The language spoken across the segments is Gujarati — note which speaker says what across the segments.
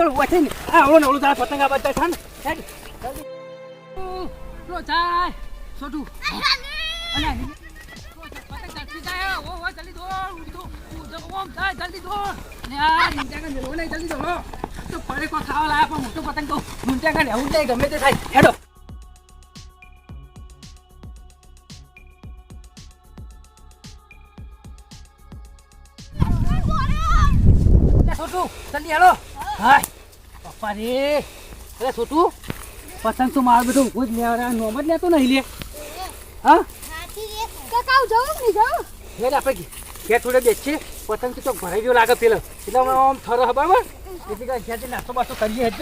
Speaker 1: દોડ વચ્ચે ને આ ઓલો ને ઓલો તારા પતંગ આ બધા થાય ને હેડ જલ્દી. લો જાય. છોટું અને ગમે તે થાય. હેડો. છોટું જલ્દી હેડો. પપ્પા રે અરે છોટું પતંગ તો મારું બધું ઊભું જ લેવા નોમ જ લેતો નહીં લે. હા? હેડ આપણે ઘેર થોડે બેસીએ. પતંગ તો ભરાઈ ગયો લાગે પેલો. એટલે અમે આમ થરો હે બરાબર? એટલે કે ઘેરથી નાસ્તો બાસ્તો કરીએ અરે,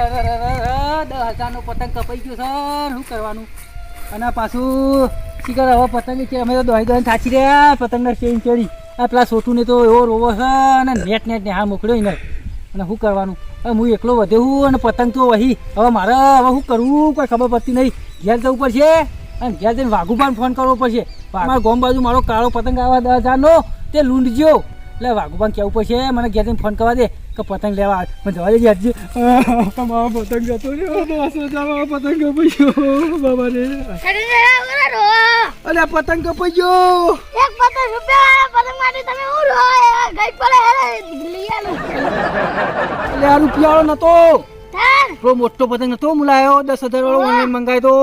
Speaker 1: અરે, અરે, અરે, હજારનો પતંગ કપાઈ ગયો સર શું કરવાનું? અને પાછું શીખર હવે પતંગ છે અમે તો દોહી દોહી થાચી રહ્યા પતંગના ચેન ચડી. આ પેલા છોટું ને તો એવો રોવો છે અને નેટ નેટ ને હા મોકલ્યો ને અને શું કરવાનું? હવે હું એકલો વધ્યું અને પતંગ તો વહી. હવે મારે, હવે શું કરવું? કોઈ ખબર પડતી નહીં. ઘેર જવું પડશે અને ઘેર જઈને પણ ફોન કરવો પડશે. મારા ગોમ બાજુ મારો કાળો પતંગ આવા દસ હજારનો તે લૂંટજો. એટલે વાઘુબાન કહેવું પડશે? મને ઘેર જઈને ફોન કરવા દે કે પતંગ લેવા આવે. મને જવા દેજે હજી. મારો પતંગ જતો રહ્યો. પતંગ કપાઈ ગયો. બાબા રે અરે પતંગ કપાઈ ગયો. એટલે આ રૂપિયા વાળો નતો પેલો મોટો પતંગ નતો મુલાયો. દસ હજાર વાળો ઓનલાઈન મંગાવ્યો તો.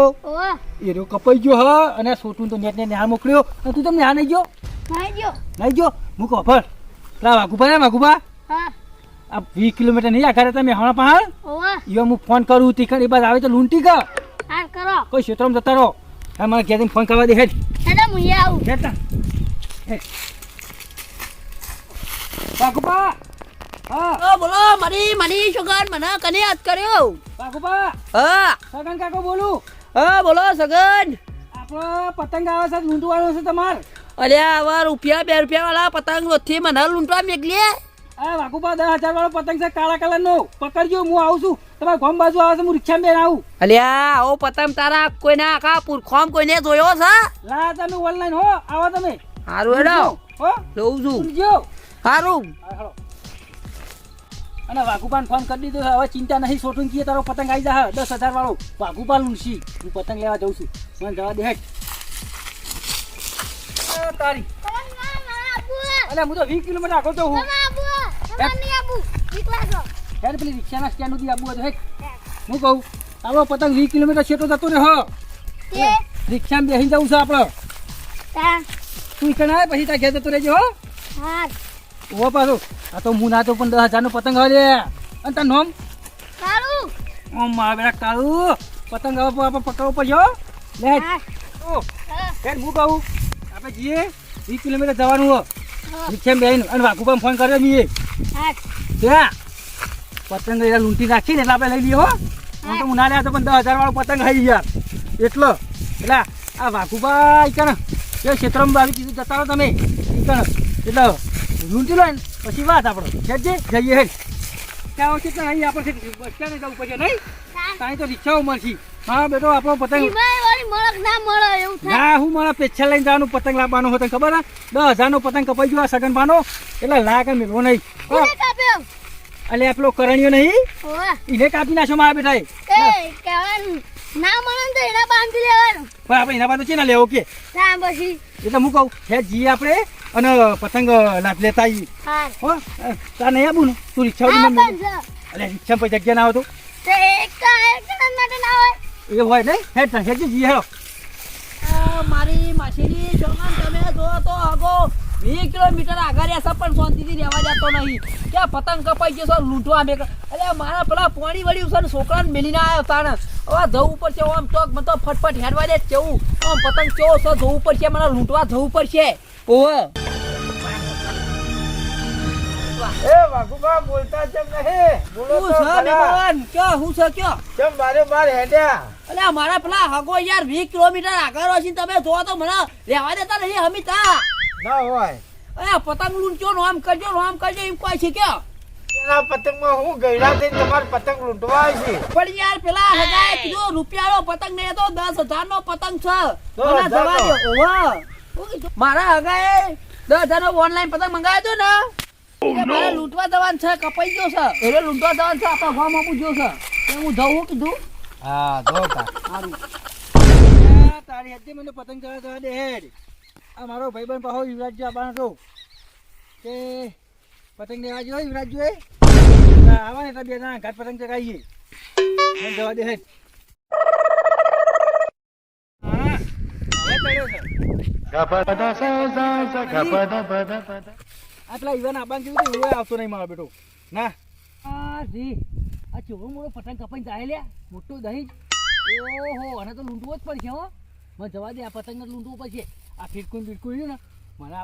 Speaker 1: એ રહ્યો કપાઈ ગયો હા. અને સોટું તો નેટ ને ન્યા મોકલ્યો. અને તું તમને આ નહીં ગયો? નહીં ગયો. મૂકો ફર પેલા વાઘુબા ને વાઘુબા આ વીસ કિલોમીટર નહીં આખરે તમે હમણાં પહાડ? યો હું ફોન કરું તીખણ એ બાદ આવે તો લૂંટી કા કોઈ ક્ષેત્રમાં જતા રહો. હા મારે ઘેર ફોન કરવા દે હેડ. હેડ તા. હેડ. વાઘુબા હા.
Speaker 2: ઓ બોલો મારી મારી છોકર મને કને યાદ કર્યો?
Speaker 1: વાઘુબા
Speaker 2: હા.
Speaker 1: સગન કાકો બોલું.
Speaker 2: હા બોલો સગન.
Speaker 1: આપણો પતંગ આવે છે લૂંટવાનો છે તમાર.
Speaker 2: અલ્યા આવા રૂપિયા બે રૂપિયા વાળા પતંગ વચ્ચે મને લૂંટવા મેકલી
Speaker 1: અરે વાઘુબા દસ હજાર વાળો પતંગ છે કાળા કલર નો પકડજો હું આવું છું. તમારે ગોમ બાજુ આવે છે હું રિક્ષા બેન આવું.
Speaker 2: અલ્યા આવો પતંગ તારા કોઈને આખા પુરખોમ કોઈને જોયો છે?
Speaker 1: લા તમે ઓનલાઈન હો આવો તમે.
Speaker 2: હારું હેડો.
Speaker 1: હો.
Speaker 2: લઉં છું.
Speaker 1: ઉડજો
Speaker 2: હારું.
Speaker 1: અને વાઘુપાન ફોન કરી દીધો હવે ચિંતા નહીં છોટું કીએ તારો પતંગ આવી જા દસ હજાર વાળો વાઘુપાન લૂંટશી. હું પતંગ લેવા જઉં છું. મને જવા દે હેડ. આ તારી. અલે હું તો 20 કિલોમીટર આગળ તો હું. હેડ પેલી રિક્ષાના સ્ટેન્ડ સુધી આબુ હતું હેડ હું કહું આપણો પતંગ 20 કિલોમીટર છેટો જતો રહે હો. રિક્ષામાં બેસી જવું છે આપણે. તું. ઈકણ આવે પછી ત્યાં ઘેર જતો રહેજો હો. ઓ પાછો. આ તો હું ના તો પણ દસ હજારનો પતંગ આવે અને તાર નોમ? કાળુ ઓ મા બેટા કાળુ પતંગ હવે આપણે પકડવો પડ્યો લે. ઓ. હેડ હું કહું આપણે જઈએ. વીસ કિલોમીટર જવાનું હો. રિક્ષામાં બેસીને અને વાઘુબાને ફોન કર્યો મીએ. ત્યાં પતંગ એ લૂંટી રાખી ને એટલે આપણે લઈ લઈએ હો. હું તો ઉના લ્યા પણ દસ હજાર વાળો પતંગ આવી યાર એટલો. એટલે આ વાઘુબા કણ એ ક્ષેત્રમાં આવી કીધું જતા રહો તમે. કણ એટલે લૂંટી લો ને પછી વાત આપણે. હેડ જઈએ હે ત્યાં વખતે તો અહીં આપણે બસ સ્ટેન્ડ જવું પડશે નહીં? ત્યાં તો રિક્ષાઓ મળશે. હા બેટો આપણો પતંગ ના હું મારા પેચ્છા લઈને જવાનું પતંગ લાવવાનો હતો ખબર દસ હજારનો પતંગ કપાઈ ગયો આ સગન પાનો એટલે લાગ મેળવો નહીં. હો, અલે આ નહીં? એને કાપી નાખો મારા બેટા એ.
Speaker 3: ના મને તો એના બાંધી લેવાનું.
Speaker 1: પણ આપણે એના બાદ છે ને લેવો કે?
Speaker 3: ના પછી.
Speaker 1: એટલે હું કહું હે જઈએ આપણે અને પતંગ લાભ લેતા આવીએ
Speaker 3: હા.
Speaker 1: તાર નહીં આવું ને? તું રિક્ષા રિક્ષા પર જગ્યા ના હોય
Speaker 3: એક એક માટે ના હોય.
Speaker 1: એ હોય નહીં? હે હેડ જી હેડો
Speaker 2: મારી માસીની છોકર તમે જો તો આગો વીસ કિલોમીટર આગળ એસા પણ શાંતિથી રહેવા જતો નહીં. ક્યાં પતંગ કપાઈ ગયો સર લૂંટવા મેં અરે મારા પેલા પોણી વળી સર ને છોકરાને મેલીને આવ્યો તાણે. હવે જવું પડશે આમ તો મતો ફટફટ હેડવા દે કેવું આમ પતંગ કેવો છે જવું પડશે મને લૂંટવા જવું પડશે. ઓવે
Speaker 4: એ વાઘુબા બોલતા કેમ નહીં? બોલો તો
Speaker 2: છે કયો હું છે કયો?
Speaker 4: કેમ બારે બાર હેડ્યા?
Speaker 2: અલ્યા મારા પેલા હગો યાર વીસ કિલોમીટર આગળ હશે તમે જો તો મને રહેવા દેતા નહીં હમીતા
Speaker 4: ના હોય.
Speaker 2: અરે પતંગ લૂંટજો નો આમ કરજો નો આમ કરજો એમ કોઈ છે કે.
Speaker 4: એના પતંગમાં હું ગયડા થઈને તમારે પતંગ લૂંટવા છે?
Speaker 2: પણ યાર પેલા હગાએ કીધું રૂપિયાનો પતંગ નહીં તો દસ હજાર નો પતંગ છે. મને જવા દે. ઓવા. મારા હગાએ દસ હજાર નો ઓનલાઈન પતંગ મંગાવ્યો હતો ને? લૂંટવા જવાનું છે કપાઈ ગયો છે. એટલે લૂંટવા જવાનું છે આપણા ગામ હું ગયો છે. એ હું જવું હું કીધું?
Speaker 1: હા જો
Speaker 2: સારું.
Speaker 1: તારી હજી મને પતંગ ચગાવવા જવા દે હેડ. આ મારો ભાઈબંધ પાહો યુવરાજજી આવવાનો હતો કે પતંગ લેવા જોઈએ યુવરાજજી એ આવા ને બે જણા ઘાટ પતંગ ચગાવીએ. મને જવા દે હેડ. હા હવે ચડ્યો છે. આટલા ઈવાન આબાન જેવું હતું એવું આવતો નહીં મારો બેટો. ના.
Speaker 2: આ જી આ ચોરો મોટો પતંગ કપાઈ જાય લે મોટો દહીં. ઓહો અને તો લૂંટવો જ પડશે હો. મને જવા દે આ પતંગ લૂંટવું લૂંટવો પડશે. આ ફીટકું ફીટકું રહ્યું ને મને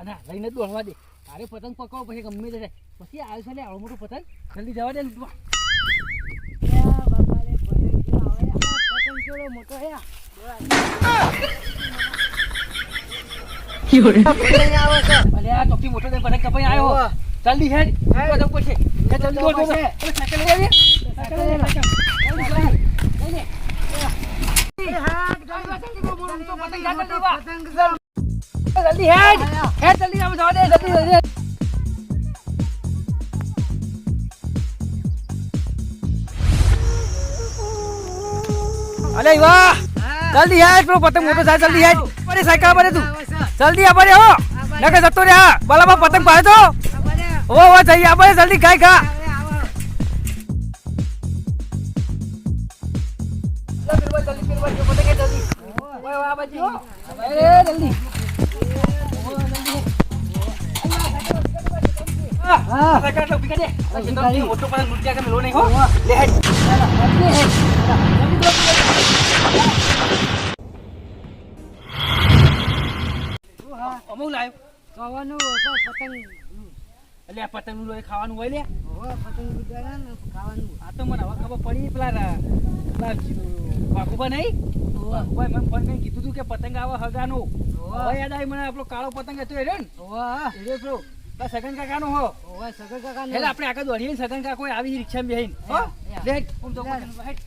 Speaker 2: અને લઈને દોડવા દે. તારે પતંગ પકડો પછી ગમે તે થાય. પછી આવ્યો છે ને આવડો મોટો પતંગ. જલ્દી જવા દે લૂંટવા. પતંગ ચોરો મોટો હે ચોકી મોટો દે પતંગ કપાઈ આવ્યો જલ્દી હેડ પતંગ પછી હે જલ્દી દોડ દોડ અલે સાયકલ લઈ આવી સાયકલ લઈ આવી જલ્દી લઈ લઈ લે જલ્દી હેડ હેડ જલ્દી આમ જવા દે જલ્દી જલ્દી
Speaker 1: અલે વાહ જલ્દી હેડ પેલો પતંગ મોટો થાય જલ્દી હેડ અરે સાયકલ પર તું જલ્દી આબરે હો નકે જતો રે હા બાલામાં પતંગ પાડે તો ઓ ઓ જઈ આબરે જલ્દી ખાઈ ખા અમુક
Speaker 2: ખાવાનું પતંગ.
Speaker 1: એટલે આ પતંગનું ખાવાનું હોય લે.
Speaker 2: પતંગ ખાવાનું
Speaker 1: આ તો મને હવે ખબર પડી પેલા વાઘુબા નહીં? વાઘુબાએ મને ફોન કરીને કીધું તું કે પતંગ આવે હગાનું. હવે યાદ આવી મને આપણો કાળો પતંગ હતો એ રહ્યો ને. એ રહ્યો પેલો સગન કાકાનો હો.
Speaker 2: સગર કાકા
Speaker 1: એટલે આપણે આગળ દોડીએ ને સગન કાકો આવી રિક્ષામાં બેહીને. હો. લેટ તો હેટ.